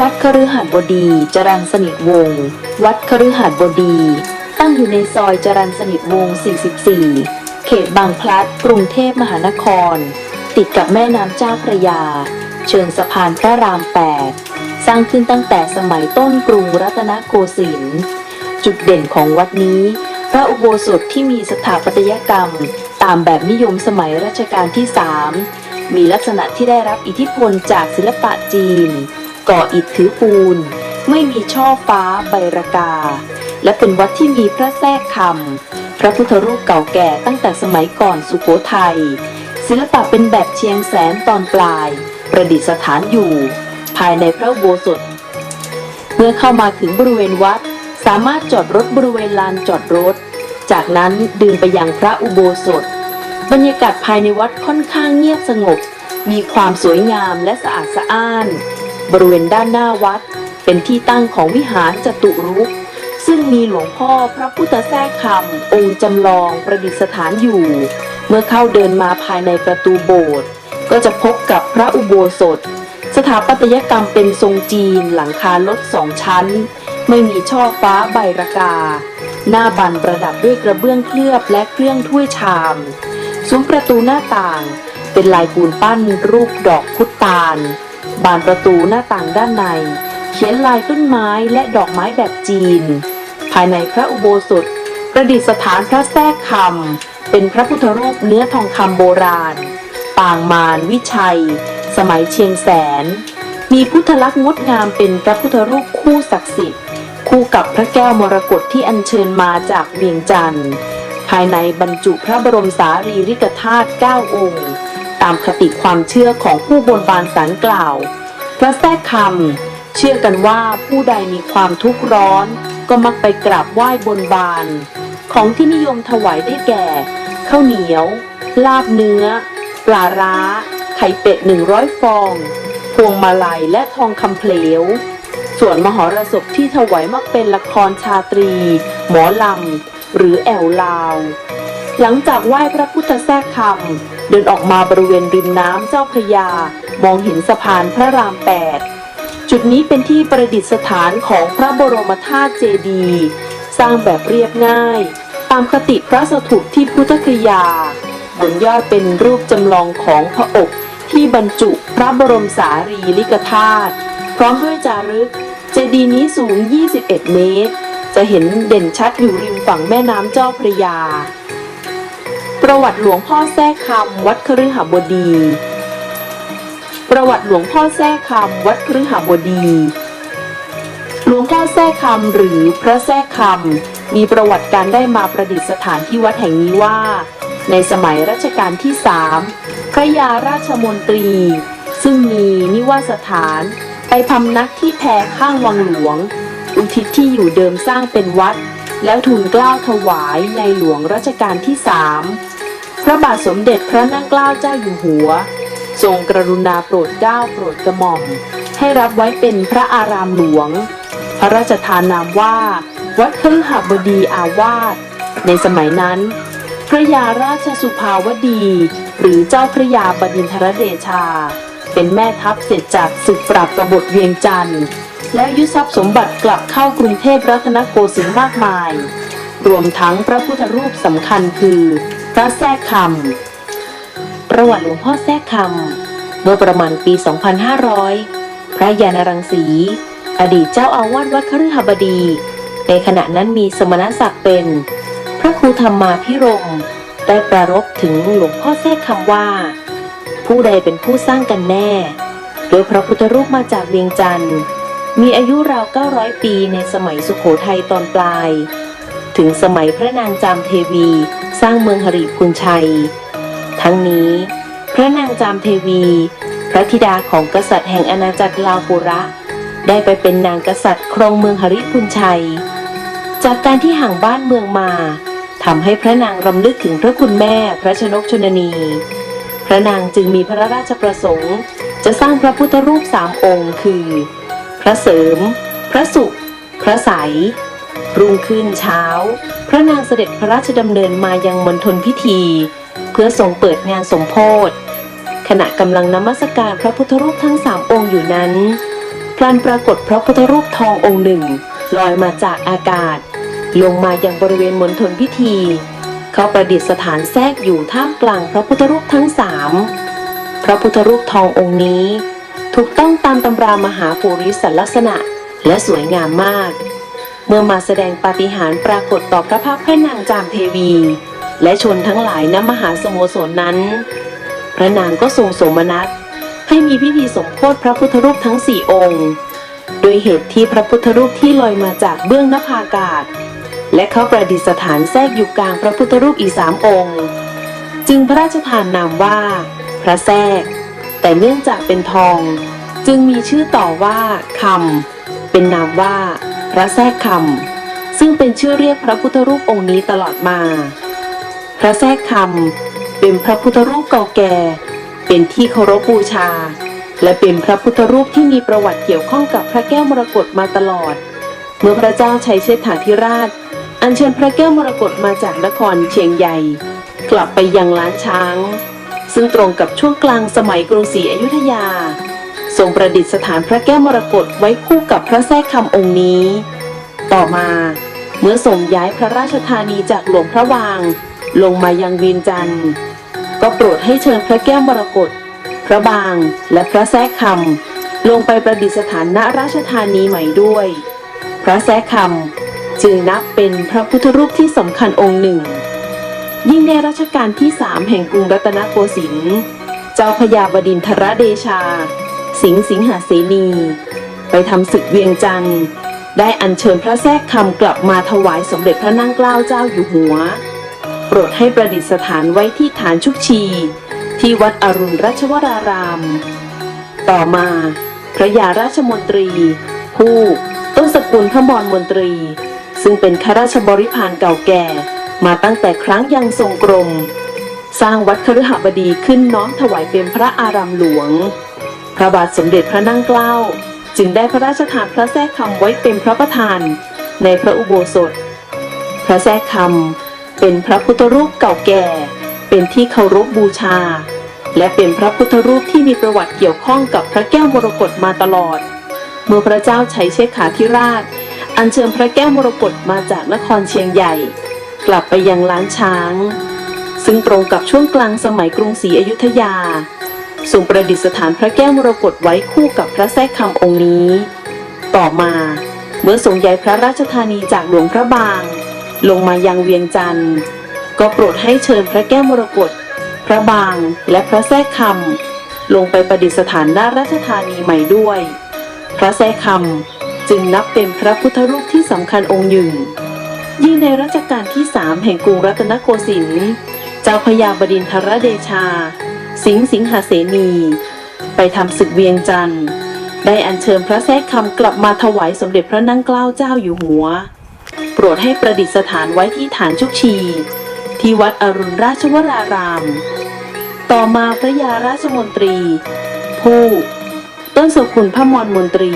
วัดคฤหัสบดีจรัญสนิทวงศ์วัดคฤหัสบดี ตั้งอยู่ในซอยจรัญสนิทวงศ์ 44 เขตบางพลัด กรุงเทพมหานคร ติดกับแม่น้ำเจ้าพระยา เชิงสะพานพระราม 8 สร้างขึ้นตั้งแต่สมัยต้นกรุงรัตนโกสินทร์จุดเด่นของวัดนี้ พระอุโบสถที่มีสถาปัตยกรรม ตามแบบนิยมสมัยรัชกาลที่ 3 มีลักษณะที่ได้รับอิทธิพลจากศิลปะจีน ก่ออิฐถือปูน ไม่มีช่อฟ้าใบรากา และเป็นวัดที่มีพระแทรกคำพระพุทธรูปเก่าแก่ตั้งแต่สมัยก่อนสุโขทัยศิลปะเป็นแบบเชียงแสนตอนปลาย ประดิษฐานอยู่ ภายในพระโบสถเมื่อเข้ามาถึงบริเวณวัด สามารถจอดรถบริเวณลานจอดรถ จากนั้นเดินไปยังพระอุโบสถ บรรยากาศภายในวัดค่อนข้างเงียบสงบ มีความสวยงามและสะอาดสะอ้าน บริเวณด้านหน้าวัด เป็นที่ตั้งของวิหารจตุรุกซึ่งมีหลวงพ่อพระพุทธแท้คำองค์จำลองประดิษฐานอยู่ เมื่อเข้าเดินมาภายในประตูโบสถ์ก็จะพบกับพระอุโบสถ สถาปัตยกรรมเป็นทรงจีนหลังคาลดสองชั้น ไม่มีช่อฟ้าใบรากา หน้าบันประดับด้วยกระเบื้องเคลือบและเครื่องถ้วยชามซุ้มประตูหน้าต่าง เป็นลายปูนปั้นรูปดอกพุตาล บานประตูหน้าต่างด้านใน เขียนลายต้นไม้และดอกไม้แบบจีน ภายในพระอุโบสถ ประดิษฐานพระแทรกคำเป็นพระพุทธรูปเนื้อทองคำโบราณ ปางมารวิชัย สมัยเชียงแสน มีพุทธลักษณ์งดงามเป็นพระพุทธรูปคู่ศักดิ์สิทธิ์ คู่กับพระแก้วมรกตที่อัญเชิญมาจากเวียงจันทร์ภายในบรรจุพระบรมสารีริกธาตุ9องค์ ตามคติความเชื่อของผู้บนบานสารกล่าวพระแทรกคำเชื่อกันว่าผู้ใดมีความทุกข์ร้อน ก็มักไปกราบไหว้บนบาน ของที่นิยมถวายได้แก่ข้าวเหนียว ลาบเนื้อ ปลาร้า ไข่เป็ด100ฟอง พวงมาลัยและทองคำเพลว ส่วนมหรสพที่ถวายมักเป็นละครชาตรี หมอลำ หรือแอวลาว หลังจากไหว้พระพุทธแทรกคำเดินออกมาบริเวณริมน้ำเจ้าพระยา มองเห็นสะพานพระรามแปดจุดนี้เป็นที่ประดิษฐานของพระบรมธาตุเจดีย์สร้างแบบเรียบง่าย ตามคติพระสถูปที่พุทธคยา บนยอดเป็นรูปจำลองของพระอกที่บรรจุพระบรมสารีริกธาตุพร้อมด้วยจารึก เจดีย์นี้สูง 21 เมตร จะเห็นเด่นชัดอยู่ริมฝั่งแม่น้ำเจ้าพระยา ประวัติหลวงพ่อแท้คำวัดคฤหบดี ประวัติหลวงพ่อแท้คำวัดคฤหบดี หลวงพ่อแท้คำหรือพระแท้คำมีประวัติการได้มาประดิษฐานที่วัดแห่งนี้ว่า ในสมัยรัชกาลที่สามพระยาราชมนตรี ซึ่งมีนิวาสถาน ไปพำนักที่แพข้างวังหลวง อุทิศที่อยู่เดิมสร้างเป็นวัดแล้วทูลเกล้าถวายในหลวงรัชกาลที่สาม ระบาทสมเด็จพระนั่งเกล้าเจ้าอยู่หัว ทรงกรุณาโปรดเกล้าโปรดกระหม่อม ให้รับไว้เป็นพระอารามหลวง พระราชทานนามว่า วัดคฤหบดีอาวาสในสมัยนั้น พระยาราชสุภาวดี หรือเจ้าพระยาบดินทรเดชา เป็นแม่ทัพเสร็จจากศึกปราบกบฏเวียงจันทร์และยึดทรัพย์สมบัติกลับเข้ากรุงเทพรัตนโกสินทร์มากมาย รวมทั้งพระพุทธรูปสำคัญคือ ระแท้คำ ประวัติหลวงพ่อแท้คำ เมื่อประมาณปี 2500 พระยานรังสี อดีตเจ้าอาวาสวัดคฤหบดี ในขณะนั้นมีสมณศักดิ์เป็น พระครูธรรมาพิรม ได้ปรารภถึงหลวงพ่อแท้คำว่า ผู้ใดเป็นผู้สร้างกันแน่ โดยพระพุทธรูปมาจากเวียงจันทร์ มีอายุราว 900 ปีในสมัยสุขโขทัยตอนปลาย ถึงสมัยพระนางจามเทวี สร้างเมืองหริพุนชัย ทั้งนี้ พระนางจามเทวี พระธิดาของกษัตริย์แห่งอาณาจักรลาวปุระ ได้ไปเป็นนางกษัตริย์ครองเมืองหริพุนชัย จากการที่ห่างบ้านเมืองมาทำให้พระนางรำลึกถึงพระคุณแม่พระชนกชนนี พระนางจึงมีพระราชประสงค์ จะสร้างพระพุทธรูปสามองค์ คือ พระเสริม พระสุข พระใสย รุ่งขึ้นเช้า พระนางเสด็จพระราชดำเนินมายังมณฑลพิธี เพื่อทรงเปิดงานสมโพธิขณะกำลังนมัสการพระพุทธรูปทั้งสามองค์อยู่นั้นพลันปรากฏพระพุทธรูปทององค์หนึ่ง ลอยมาจากอากาศ ลงมายังบริเวณมณฑลพิธี เขาประดิษฐานแทรกอยู่ท่ามกลางพระพุทธรูปทั้งสามพระพุทธรูปทององค์นี้ ถูกต้องตามตำรามหาปุริสลักษณะ และสวยงามมาก เมื่อมาแสดงปาฏิหาริย์ปรากฏต่อพระพักพระนางจามเทวี และชนทั้งหลายณมหาสโมสรนั้น พระนางก็ทรงสมนัสให้มีพิธีสมโภชพระพุทธรูปทั้งสี่องค์ โดยเหตุที่พระพุทธรูปที่ลอยมาจากเบื้องนภาอากาศ และเขาประดิษฐานแทรกอยู่กลางพระพุทธรูปอีกสามองค์ จึงพระราชทานนามว่า พระแทรก แต่เนื่องจากเป็นทอง จึงมีชื่อต่อว่าคำเป็นนามว่า พระแทรกคำซึ่งเป็นชื่อเรียกพระพุทธรูปองค์นี้ตลอดมา พระแทรกคำเป็นพระพุทธรูปเก่าแก่ เป็นที่เคารพบูชา และเป็นพระพุทธรูปที่มีประวัติเกี่ยวข้องกับพระแก้วมรกตมาตลอด เมื่อพระเจ้าชัยเชษฐาธิราช อัญเชิญพระแก้วมรกตมาจากนครเชียงใหญ่กลับไปยังล้านช้าง ซึ่งตรงกับช่วงกลางสมัยกรุงศรีอยุธยา ทรงประดิษฐานพระแก้วมรกตไว้คู่กับพระแทรกคำองค์นี้ ต่อมาเมื่อส่งย้ายพระราชธานีจากหลวงพระวาง ลงมายังเวียงจันทร์ก็โปรดให้เชิญพระแก้วมรกตพระบางและพระแทรกคำลงไปประดิษฐานณราชธานีใหม่ด้วย พระแทรกคำจึงนับเป็นพระพุทธรูปที่สำคัญองค์หนึ่ง ยิ่งในรัชกาลที่สามแห่งกรุงรัตนโกสินทร์เจ้าพญาบดินทรเดชา สิงห์สิงหาเสนี ไปทำศึกเวียงจันทร์ได้อัญเชิญพระแทรกคำกลับมาถวายสมเด็จพระนั่งเกล้าเจ้าอยู่หัว โปรดให้ประดิษฐานไว้ที่ฐานชุกชี ที่วัดอรุณราชวราราม ต่อมา พระยาราชมนตรี ผู้ต้นสกุลพระมรมนตรี ซึ่งเป็นข้าราชบริพารเก่าแก่ มาตั้งแต่ครั้งยังทรงกรม สร้างวัดคฤหบดีขึ้นน้อมถวายเป็นพระอารามหลวง พระบาทสมเด็จพระนั่งเกล้า จึงได้พระราชทานพระแทรกคำไว้เป็นพระประธาน ในพระอุโบสถ พระแทรกคำเป็นพระพุทธรูปเก่าแก่ เป็นที่เคารพบูชา และเป็นพระพุทธรูปที่มีประวัติเกี่ยวข้องกับพระแก้วมรกตมาตลอด เมื่อพระเจ้าชัยเชษฐาธิราช อัญเชิญพระแก้วมรกตมาจากนครเชียงใหญ่ กลับไปยังล้านช้าง ซึ่งตรงกับช่วงกลางสมัยกรุงศรีอยุธยา ทรงประดิษฐานพระแก้วมรกตไว้คู่กับพระแทรกคำองค์นี้ ต่อมาเมื่อทรงย้ายพระราชธานีจากหลวงพระบาง ลงมายังเวียงจันทร์ ก็โปรดให้เชิญพระแก้วมรกตพระบางและพระแทรกคำลงไปประดิษฐานหน้าราชธานีใหม่ด้วย พระแทรกคำจึงนับเป็นพระพุทธรูปที่สำคัญองค์หนึ่งยิ่งในรัชกาลที่สามแห่งกรุงรัตนโกสินทร์ เจ้าพญาบดินทรเดชา สิงห์สิงหาเสนี ไปทำศึกเวียงจันทร์ ได้อัญเชิญพระแทกคำกลับมาถวายสมเด็จพระนั่งเกล้าเจ้าอยู่หัว โปรดให้ประดิษฐานไว้ที่ฐานชุกชี ที่วัดอรุณราชวราราม ต่อมาพระยาราชมนตรี ผู้ต้นสกุลพระมรมนตรี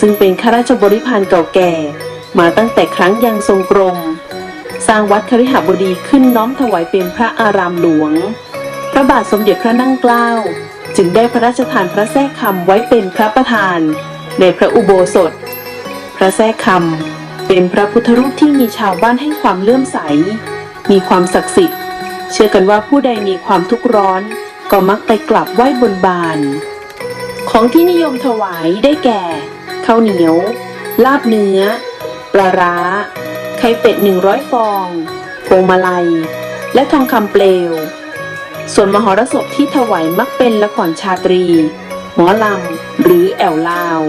ซึ่งเป็นข้าราชบริพารเก่าแก่ มาตั้งแต่ครั้งยังทรงกรมสร้างวัดคฤหบดีขึ้นน้อมถวายเป็นพระอารามหลวง พระบาทสมเด็จพระนั่งเกล้า จึงได้พระราชทานพระแทรกคำไว้เป็นพระประธาน ในพระอุโบสถ พระแทรกคำเป็นพระพุทธรูปที่มีชาวบ้านให้ความเลื่อมใส มีความศักดิ์สิทธิ์ เชื่อกันว่าผู้ใดมีความทุกข์ร้อน ก็มักไปกราบไหว้บนบาน ของที่นิยมถวายได้แก่ข้าวเหนียว ลาบเนื้อ ปลาร้า ไข่เป็ด 100 ฟองพวงมาลัย และทองคำเปลว ส่วนมหรสพที่ถวายมักเป็นละครชาตรี หมอลำ หรือแอวลาว